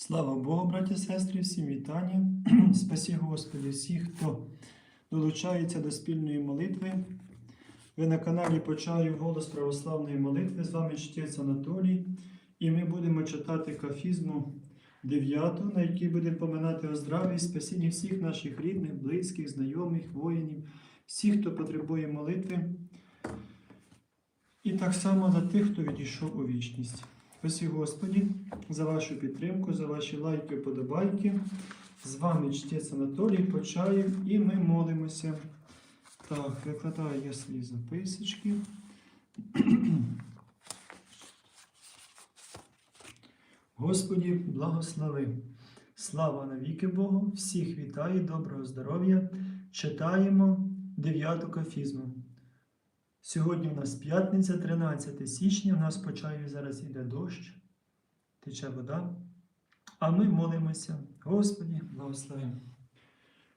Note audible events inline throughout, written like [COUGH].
Слава Богу, браті і сестри, всім вітання. [CLEARS THROAT] Спасі Господи, всіх, хто долучається до спільної молитви. Ви на каналі Почаю голос православної молитви. З вами чтець Анатолій. І ми будемо читати кафізму 9, на якій будемо поминати о здраві і спасінні всіх наших рідних, близьких, знайомих, воїнів, всіх, хто потребує молитви. І так само за тих, хто відійшов у вічність. Спасі Господі за вашу підтримку, за ваші лайки, подобайки. З вами чтець Анатолій Почаєв і ми молимося. Так, викладаю я свої записочки. [CLEARS THROAT] Господі, благослови. Слава навіки Богу! Всіх вітаю, доброго здоров'я. Читаємо дев'яту кафізму. Сьогодні у нас п'ятниця, 13 січня. У нас по чаю зараз іде дощ, тече вода. А ми молимося. Господі, благослови.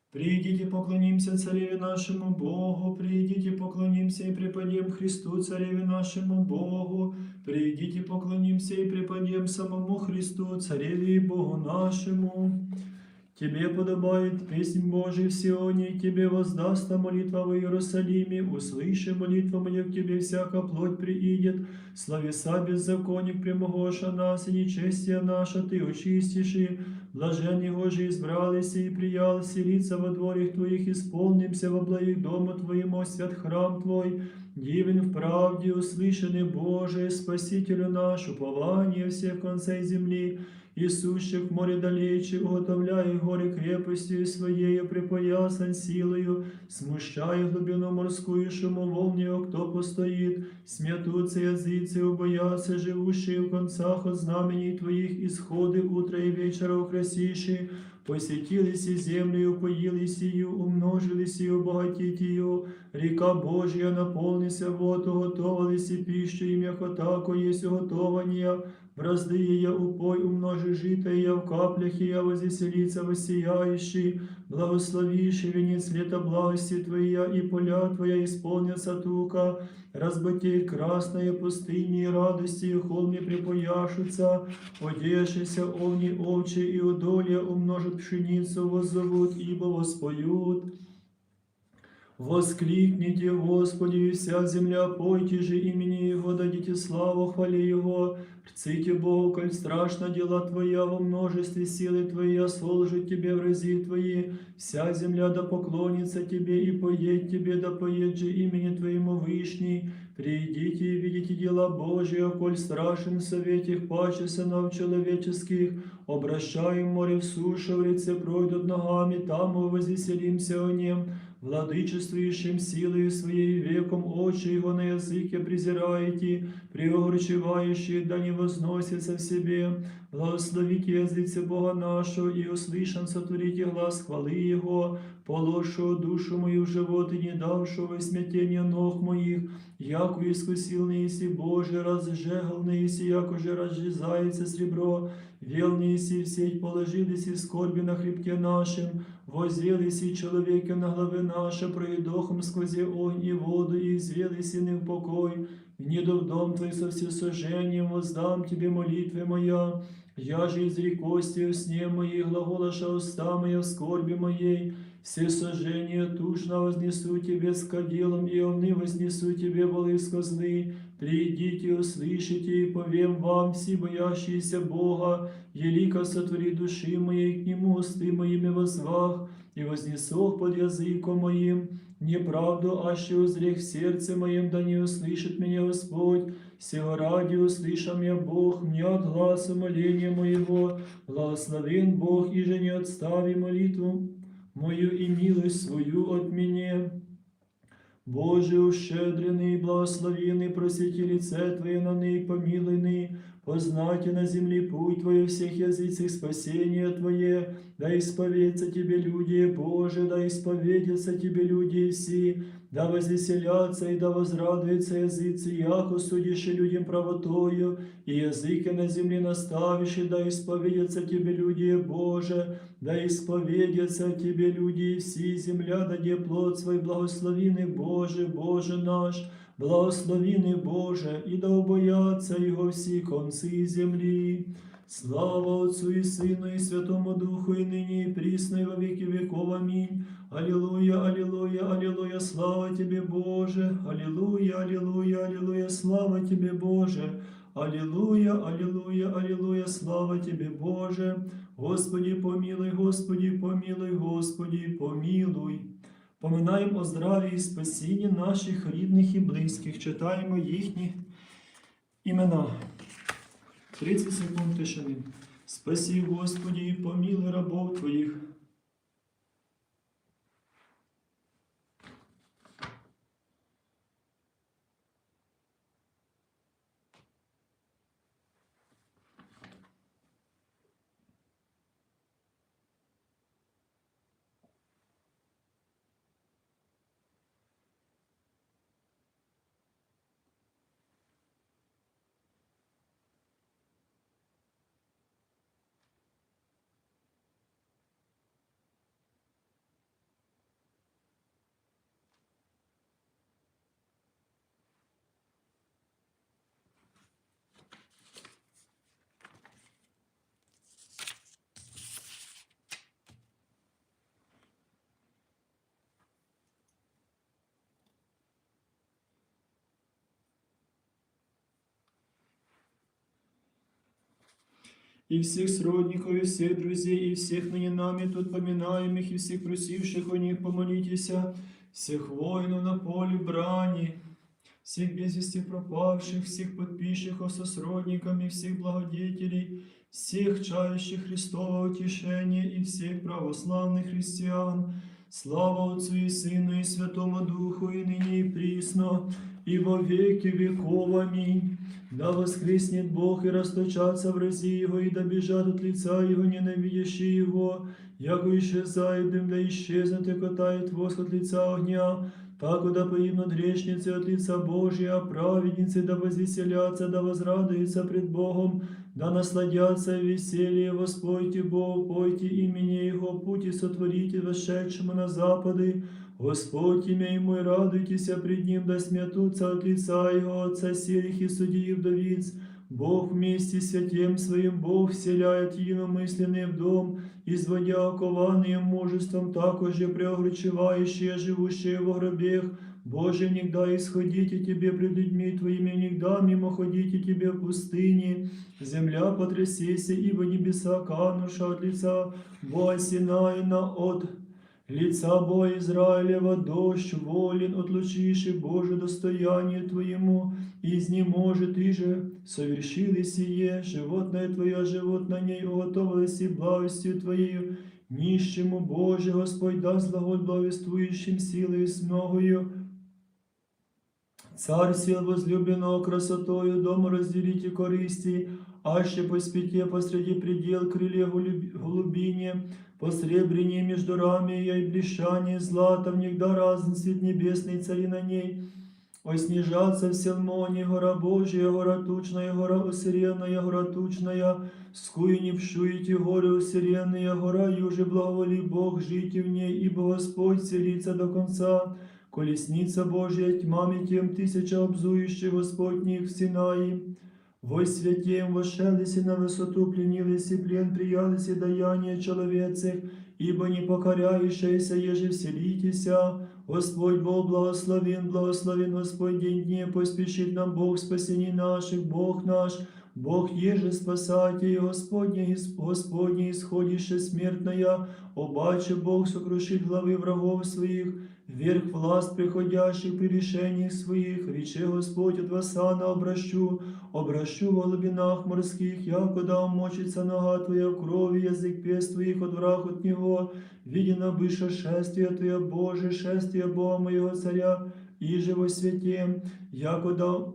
Придите, поклонимся Цареве нашему Богу, придите, поклонимся и преподем Христу, Цареве нашему Богу, придите, поклонимся и преподем самому Христу, Цареве и Богу нашему. Тебе подобает песнь Божий в Сионе, и Тебе воздаста молитва в Иерусалиме, услыши молитву мою к Тебе, всяка плоть приидет, словеса беззаконник прямогоша нас, и нечестие наше Ты очистишь, и блажен его же избралися и приял селиться во дворях Твоих, исполнимся во благих дома Твоему, свят храм Твой, дивен в правде, услышанный Боже, Спасителю наш, упование всех концей земли, и сущих в море далече, уготовляя горе крепостью своею, припоясан силою, смущая глубину морскую шуму волнию, кто постоит, смятутся языцы, убоятся живущие в концах от знамений Твоих, исходы утра и вечера украсиши, посетились и землю, упоились ее, умножились и обогатить ее, река Божья наполнися вод, уготовились и пищу, и м'якота, есть уготования, Бразды ее упой, умножи житое в каплях ее возвеселится воссияющий, благословишь венец лета благости Твоя, и поля Твоя исполнятся тука, разбытей красная пустыни, и радостью холми припояшутся, одешися овни овчи, и удолья умножат пшеницу, воззовут, ибо воспоют. Воскликните, Господи, и вся земля, пойте же имени Его, дадите славу, хвали Его, рците Богу, коль страшно дела Твоя во множестве силы Твоя, служит Тебе в рази Твои, вся земля да поклонится Тебе и поедет Тебе, да поедет же имени Твоему Вышний, Придите и видите дела Божьи, коль страшен в совете их паче сынов человеческих, обращаем море в сушу, в реце пройдут ногами, там мы возвеселимся о нем, владычествующим силою своей веком очи его на языке презираете, преогорчевающие да не возносится в себе, благословите языце Бога нашего, и услышан сотворите глаз хвалы Его, положшего душу мою в живот и не давшего смятения ног моих, яко искусил неси Боже, разжегл неси, яко же разжизается сребро, вел неси в сеть положились и скорби на хребте нашим, возрелись и человеки на главы наши, проедохом сквозь огонь и воду, и извелись и не в покой, Гниду в дом Твой со всесожжением, воздам Тебе молитвы моя, я же изрекости в сне моей, глаголоша уста моя в скорби моей, все сожжения тушно вознесу Тебе с кадилом, и овны вознесу Тебе волы с козлы. Придите, услышите, и повем вам, все боящиеся Бога, елика сотвори души моей, к Нему усты моими возвах, и вознесох под языком моим, неправду, аще узрех в сердце моем, да не услышит меня Господь, Сего ради услышам я Бог, мне от гласа моления моего, благословен Бог, и же не отстави молитву мою и милость свою от меня. Боже, ущедренный, благословенный, просвети лице Твое на ны, помилуй ны, познайте на земле путь Твой всех языцах спасения Твое, да исповедятся Тебе люди, Боже, да исповедятся Тебе люди все, да возвеселятся и да возрадуются языцы, яко судишь людям правотою, и языки на земле наставишь, и да исповедятся Тебе люди, Боже, да исповедятся Тебе люди, все земля даде плод свой, благословенный Боже, Боже наш, благословенный Боже, и да убоятся Его все концы земли. Слава Отцу и Сыну и Святому Духу, и ныне и присно, и во веки веков. Аминь. Аллилуйя, аллилуйя, аллилуйя, слава Тебе, Боже. Аллилуйя, аллилуйя, аллилуйя, слава Тебе, Боже. Аллилуйя, аллилуйя, аллилуйя, слава Тебе, Боже. Господи, помилуй, Господи, помилуй, Господи, помилуй. Поминаємо о здраві і спасінні наших рідних і близьких, читаємо їхні імена. 30 секунд тишини. Спаси, Господі, і поміли рабов Твоїх. и всех сродников, и всех друзей, и всех ныне нами тут поминаемых, и всех просивших о них помолитесь, всех воинов на поле брани, всех без вести пропавших, всех подписчиков со сродниками, всех благодетелей, всех чающих Христова утешения и всех православных христиан. Слава Отцу и Сыну и Святому Духу, и ныне и присно, и во веки веков. Аминь. Да воскреснет Бог и расточатся врази Его, и да бежат от лица Его ненавидящие Его, яко исчезает дым, да исчезнет и катает воск от лица огня, так да погибнут грешницы от лица Божия, а праведницы да возвеселятся, да возрадуются пред Богом, да насладятся в веселье, воспойте Богу, пойте имени Его, пути сотворите вошедшему на запады, Господь имя Ему и радуйтесь пред Ним, да смятутся от лица Его, Отца сирих и судьи вдовиц. Бог вместе с святем Своим, Бог вселяет единомысленные в дом, изводя окованные мужеством, также преогречевающие, живущие во гробех. Боже, негда исходите Тебе пред людьми Твоими, негда мимо ходите Тебе в пустыне. Земля потрясеся, ибо небеса кануша от лица Бога Синаина от Лица Бога Израилева дождь волен, отлучиши Боже достояние Твоему, и изнеможет и же совершили сие, животное Твое, живот на ней уготовилось и благостью Твоею, нищему Боже, Господь даст глаголь благовествующим силою с многою, Царь сил возлюбленного красотою, дом разделите користи, аще по спите посреди предел крылья голуб- голубине, посребрение между рами и блещание злата, внегда разный свет небесный цари на ней. Оснижаться в Селмоне, гора Божия, гора тучная, гора усиренная, гора тучная, скую не пшуете горы усиренные, гора юже благоволи Бог, жите в ней, ибо Господь селится до конца. Колесница Божья тьмами тем тысяча обзующих Господних в Синаи. Вой святем вошелися на высоту, пленились и плен приялись и даяние человецих, ибо не покоряющаяся, еже вселитеся. Господь Бог благословен, благословен Господь день дне, поспешит нам Бог спасений наших, Бог наш, Бог еже спасайте, Господне, Господне исходище смертная, обаче Бог сокрушит главы врагов своих, вверх власть приходящих при решениях своих, рече Господь от Васана обращу, обращу в глубинах морских, якода умочится нога Твоя в крови, язык пест Твоих от враг от Него, видено быше шествие Твое, Боже, шествие Бога моего Царя, и живо святем, якода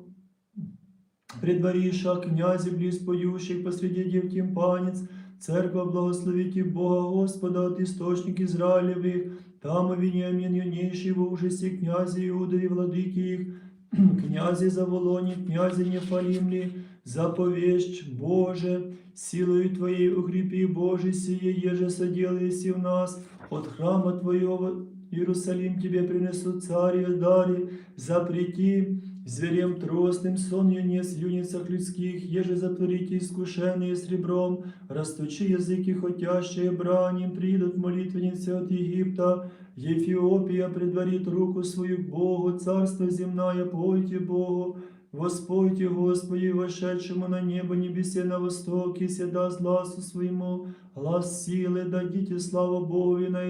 предвариша князи близ поющих посреди дев тимпанец, церква благословите Бога Господа от источник Израилевых, там Веніамін юніший в ужасе князи Иудови владыки их, [CLEARS THROAT] князи Заволони, князи Нефалимли, заповіщ, Боже, силою Твоей укрепи, Боже, сие, єже соделайся в нас, от храма Твоего Иерусалим Тебе принесут царь и дари, запрети, Зверем тростным сон юнец в юницах людских, еже затворите искушенные сребром, растучи языки хотящие браним, придут молитвенницы от Египта, Ефиопия предварит руку свою к Богу, царство земное, пойте Богу, Воспойте Господи, вошедшему на небо небесе на востоке, седа с глазу своему, глаз силы, дадите славу Богу и на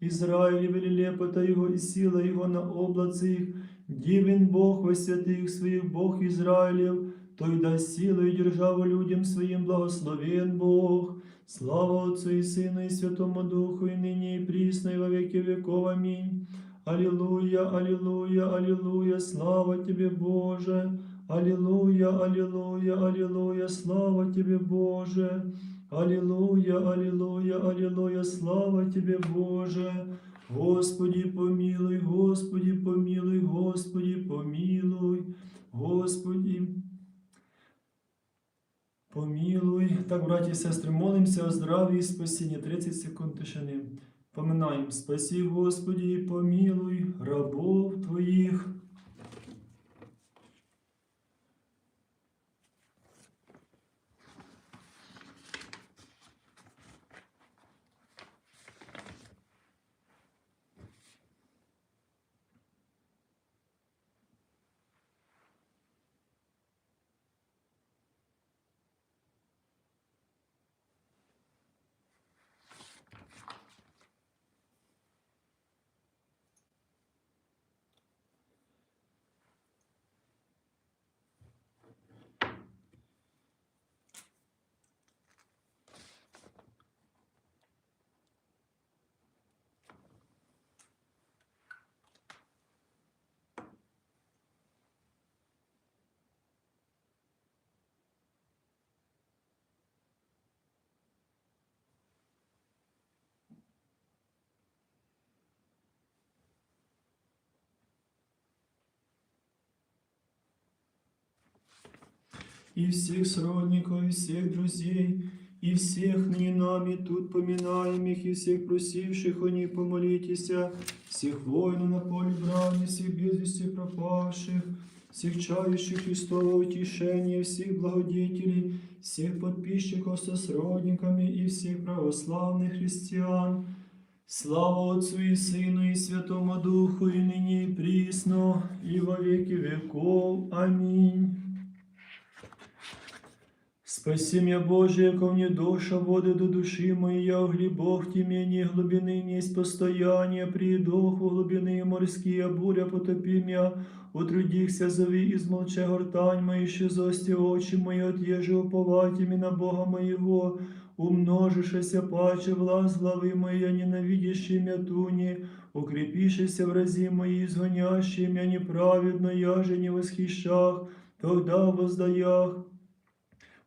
Израиле, велелепота Его и сила Его на облаце их, Дивен Бог во святых своих, Бог Израилев, той даст силу и державу людям своим, благословен Бог. Слава Отцу и Сыну и Святому Духу, и ныне и присно, и во веки веков. Аминь. Аллилуйя, аллилуйя, аллилуйя, слава Тебе, Боже. Аллилуйя, аллилуйя, аллилуйя, слава Тебе, Боже. Аллилуйя, аллилуйя, аллилуйя, слава Тебе, Боже. Господи, помилуй, Господи, помилуй, Господи, помилуй, Господи. Помилуй. Так, браті і сестри, молимося о здраві і спасінні. 30 секунд тишини. Поминаємо. Спасі, Господі, помилуй рабов Твоїх. и всех сродников, и всех друзей, и всех ныне нами тут поминаемых, и всех просивших о них помолитесь, всех воинов на поле брани, всех без вести пропавших, всех чающих Христова утешения, всех благодетелей, всех подписчиков со сродниками и всех православных христиан. Слава Отцу и Сыну и Святому Духу, и ныне и присно, и во веки веков. Аминь. Спаси меня, Боже, яко мне душа воды до души моей, я в глибох темени глубины несть постояние, придох в глубины морские, буря потопи меня, утрудихся зови, измолче гортань мои, ще зости очи мои, отъежи уповати на Бога моего, умножишься паче власть главы моей, ненавидящие мя туни, укрепишься в рази мои, изгонящие меня неправедно, я же не восхищах, тогда воздаях.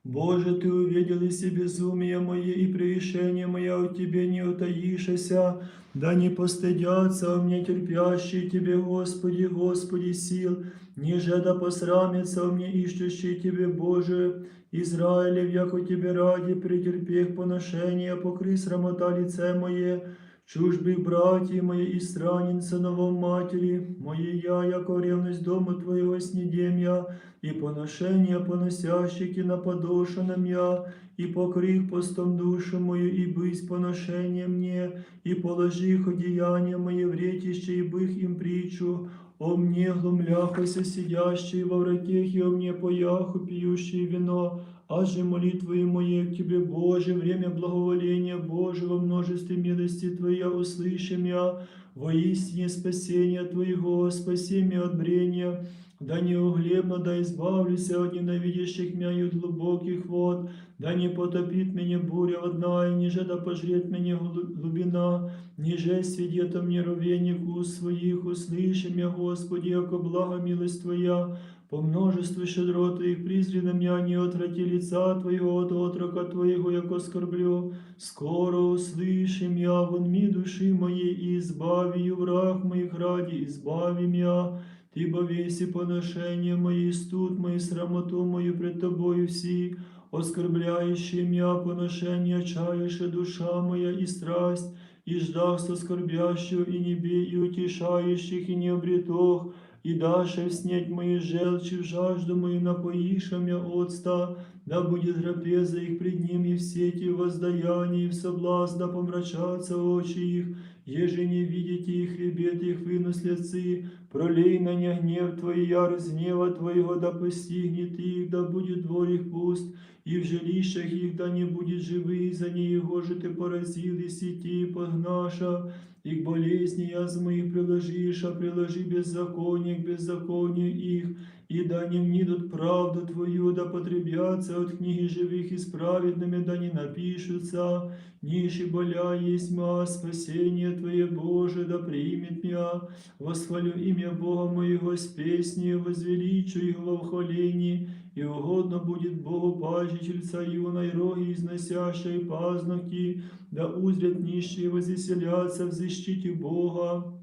Боже, Ты увидел и безумие мое и прегрешение мое от Тебе не утаишься, да не постыдятся у меня терпящие Тебе, Господи, Господи сил, ниже да посрамятся у меня ищущие Тебе, Боже, Израилев, яко Тебе ради претерпех поношения, покрый срамота лице мое, чужбы братья мои и странен сыновом матери, мои я, яко ревность дома Твоего снедем я, и поношение поносящики на подошенном я, и покрых постом душу мою, и быть поношение мне, и положи их одеяние мое в ретище, и бых им притчу, о мне глумляхося сидящий во вратех, и о мне пояху пьющий вино, аже молитвы мои к Тебе, Боже, время благоволения Божьего, множестве милости Твоя услышим я, воистине спасения Твоего, спаси меня от брения, да не углебно, да избавлюся от ненавидящих меня и от глубоких вод, да не потопит меня буря одна, и ниже да пожрет меня глубина, ниже свидетом мне ровенек уст своих, услыши меня, Господи, яко благо милость Твоя, по множеству щедро Твоих призри на меня, не отврати лица Твоего от отрока Твоего, яко скорблю, скоро услышим я вон ми души моей, и избави враг моих ради, избави меня, Ти бо весі поношення мої, студ мої, срамоту мою пред тобою всі, оскорбляющие меня поношення, чаєше душа моя і страсть, і ждах соскорбящего, і небе, і утішающих, і не обретох, и даше снеть мои желчи, в жажду мою напоишь мя отста, да будет трапеза их пред ним, и в сети воздаяния, и в соблазн, да помрачатся очи их, еже не видите их, хребет их вынуслецы, пролей на них гнев Твой, ярость гнева Твоего, да постигнет их, да будет двор их пуст, и в жилищах их да не будет живых, за него же ты поразил и сети погнаша, и к болезни язмы их приложишь, а приложи беззаконие к беззаконию их, и да не внидут правду Твою, да потребятся от книги живых и с праведными, да не напишутся, ниши боля есть ма, спасение Твое Боже, да примет мя, восхвалю имя Бога моего с песней, возвеличу Его во вхвалении, и угодно будет Богу пачечельца юной роги, износящей пазнуки, да узрят нищие возвеселятся в защите Бога.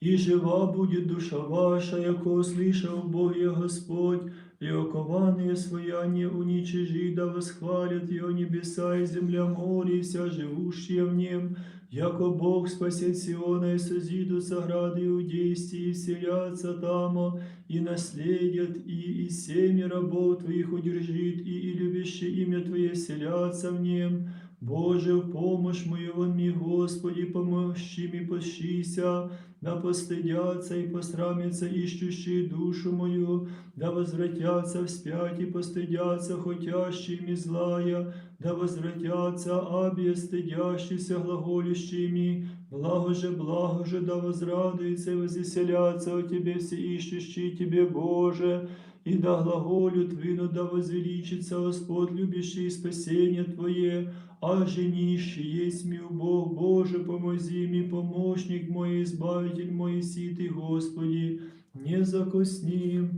И жива будет душа ваша, яко слышал Бог Господь, и окованные своя не уничижи, да восхвалят ее небеса и земля море, и вся живущая в нем, яко Бог спасет Сиона и созиду грады иудейские, и вселятся там, и наследят, и, и семя рабов Твоих удержит, и, и любящее имя Твое вселятся в нем. Боже, в помощь мою вон ми, Господи, помощи ми пощися, да постыдятся и посрамятся ищущие душу мою, да возвратятся вспять и постыдятся хотящими злая, да возвратятся абе стыдящиеся глаголющими, благо же, благо же, да возрадуются и возвеселятся о Тебе все ищущие Тебе, Боже, и да глаголют вину, да возвеличится Господь, любящий спасение Твое, а женищий есть ми Бог Боже, помози ми, помощник мой, избавитель мой, ситый Господи, не закосни.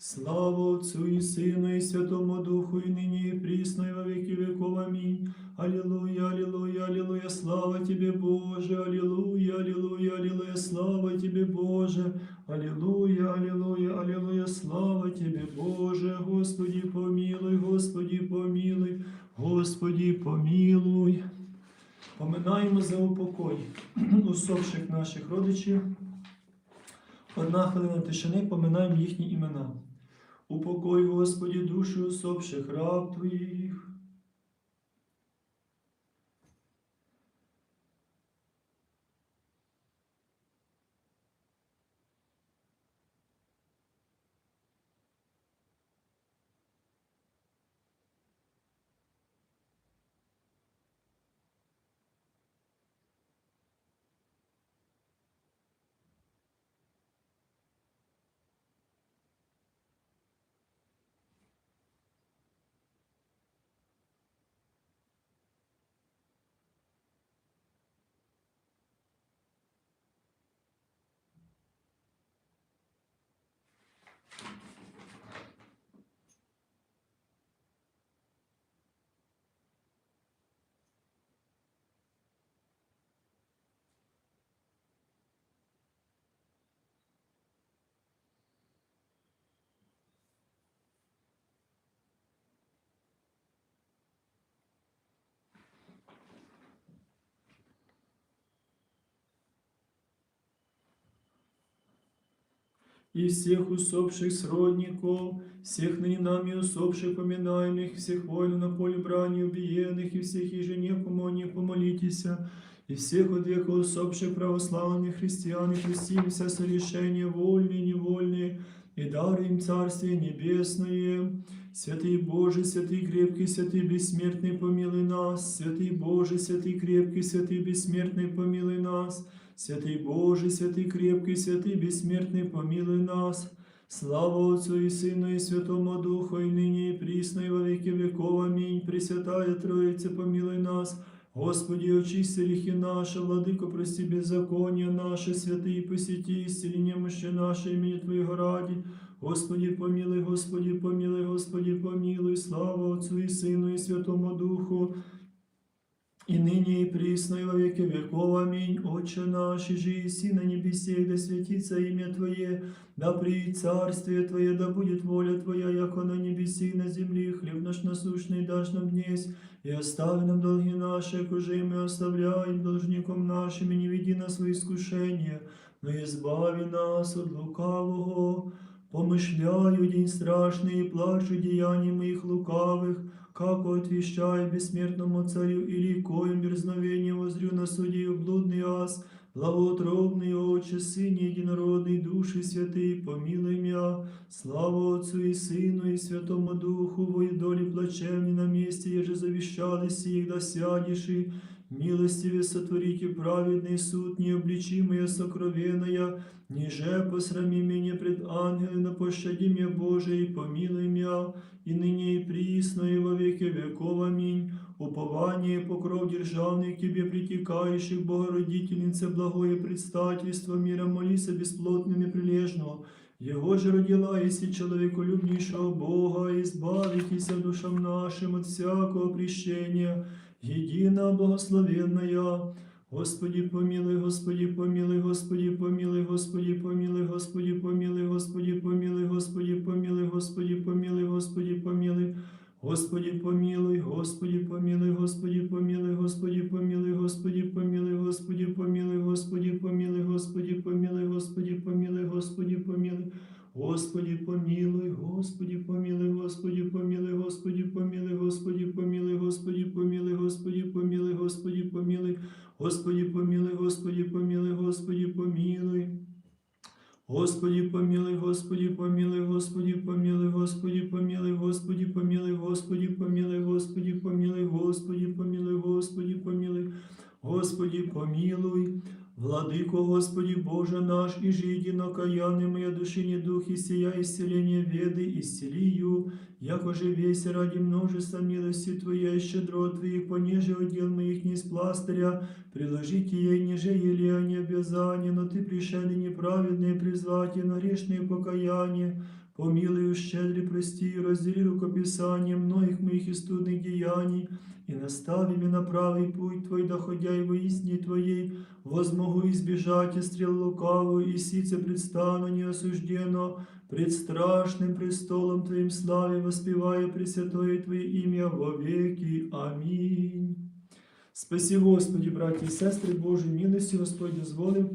Слава Отцу и Сыну и Святому Духу, и ныне и присно, и во веки веков. Аминь. Аллилуйя, аллилуйя, аллилуйя, слава Тебе, Боже, аллилуйя, аллилуйя, аллилуйя, слава Тебе, Боже, аллилуйя, аллилуйя, аллилуйя, слава Тебе, Боже, Господи, помилуй, Господи, помилуй, Господи, помилуй. Поминаємо за упокой [CLEARS THROAT] усопших наших родичів. Одна хвилина тишини, поминаємо їхні імена. Упокой, Господі, душі усопших раб Твоїх. и всех усопших сродников, всех ныне нами усопших поминаемых, всех воинов на поле брани убиенных, и всех еженекому о них помолитесь, и всех от века усопших православных христиан, и крестимся совершения вольные и невольные, и дары им Царствие Небесное. Святый Боже, святый крепкий, святый бессмертный, помилуй нас. Святый Боже, святый крепкий, святый бессмертный, помилуй нас. Святый Боже, святый крепкий, святый бессмертный, помилуй нас. Слава Отцу и Сыну и Святому Духу, и ныне и присно, и во веки веков. Аминь. Пресвятая Троица, помилуй нас. Господи, очисти грехи наши, Владыко, прости беззаконие наши, святые посети, исцели немощи наши, имени Твоего ради. Господи, помилуй, Господи, помилуй, Господи, помилуй, слава Отцу и Сыну и Святому Духу, и ныне и присно, и во веки веков. Аминь. Отче наш, и же еси на небесе, да святится имя Твое, да приидет царствие Твое, да будет воля Твоя, яко на небеси и на земле, хлеб наш насущный дашь нам днесь, и остави нам долги наши, коже и мы оставляем должником нашим, и не веди нас в искушение, но и избави нас от лукавого. Помышляю день страшный и плачу деяний моих лукавых, как отвещай бессмертному царю или коим дерзновением возрю на судью блудный ас, Благоутробный Отче, Сыне Единородный, Души Святый, помилуй меня. Слава Отцу и Сыну и Святому Духу, во и доли плачевни на месте, еже завещали сих, да сядешь и милостиве сотворите праведный суд, необличимое сокровенное, ниже посрами меня пред ангелами, но пощади меня, Боже, и помилуй меня, и ныне и присно, и во веки веков. Аминь. Упование и покров державный к Тебе притекающих, Богородительнице, благое предстательство мира, молися бесплотным и прилежно. Его же родила, если человеколюбнейшего Бога, избавитесь душам нашим от всякого прещения, едино благословенная. Господи помилуй, Господи помилуй, Господи помилуй, Господи помилуй, Господи помилуй, Господи помилуй, Господи помилуй, Господи помилуй, Господи помилуй. Господи помилуй, Господи помилуй, Господи помилуй, Господи помилуй, Господи помилуй, Господи помилуй, Господи помилуй, Господи помилуй, Господи помилуй, Господи помилуй. Господи помилуй, Господи помилуй, Господи помилуй, Господи помилуй, Господи помилуй, Господи помилуй, Господи помилуй, Господи помилуй, Господи помилуй, Господи помилуй, Господи помилуй. Господи помилуй, Господи помилуй, Господи помилуй, Господи помилуй, Господи помилуй, Господи помилуй, Господи помилуй, Господи помилуй, Господи помилуй, Господи помилуй. Владыко Господи Боже наш, и же единокаянный моя души не дух, и сия исцеление веды, исцелию, яко же весь ради множества милости Твоей, щедро Твоих, понеже удел моих не из пластыря, приложите ей ниже елея не обязание, но Ты пришели неправедные призвать, и на грешные покаяние, помилуй, щедрый, прости, и раздели рукописание многих моих истудных деяний, и настави меня на правый путь Твой, доходя и во истине Твоей, возмогу избежать и стрел лукавую, и сице предстану неосужденно, пред страшным престолом Твоим славе, воспевая Пресвятое Твое имя во веки. Аминь. Спасі, Господі, браті і сестри, Божої милості, Господь дозволив.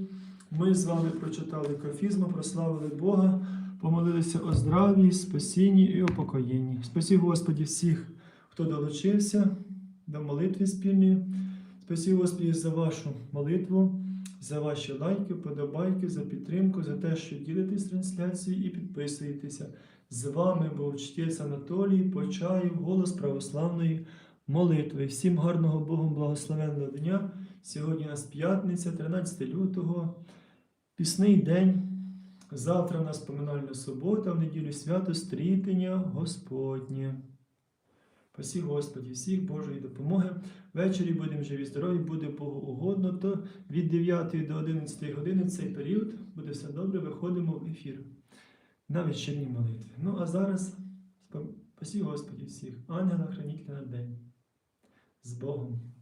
Ми з вами прочитали кафізму, прославили Бога, помолилися о здраві, спасінні і упокоєнні. Спасі, Господі, всіх, хто долучився до молитви спільної. Спасі, Господі, за вашу молитву, за ваші лайки, подобайки, за підтримку, за те, що ділитесь трансляцією і підписуєтеся. З вами був чтець Анатолій Почаєв, голос православної молитви. Всім гарного Богом благословенного дня. Сьогодні у нас п'ятниця, 13 лютого, пісний день. Завтра у нас поминальна субота, в неділю свято стрітення Господнє. Пасі Господі, всіх Божої допомоги. Ввечері будемо живі, здорові, буде Богу угодно, то від 9 до 11 години цей період буде все добре, виходимо в ефір на вечірній молитві. Ну а зараз спасі Господі всіх, ангела храніть на день. З Богом.